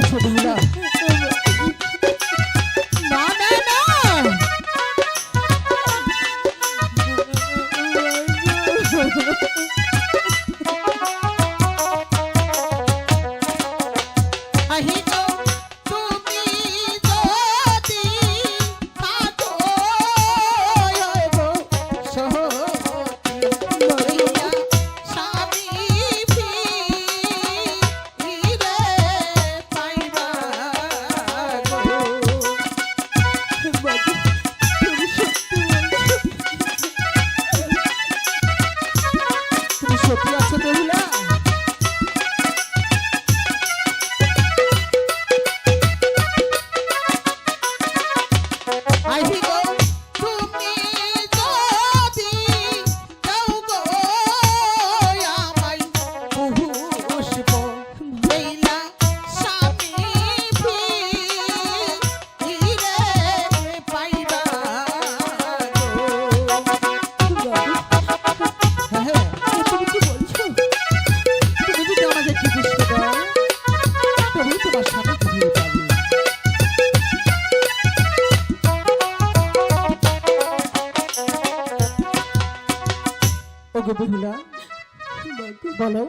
걸 푸딩이다. সত্যি ওগো বেহুলা বলো।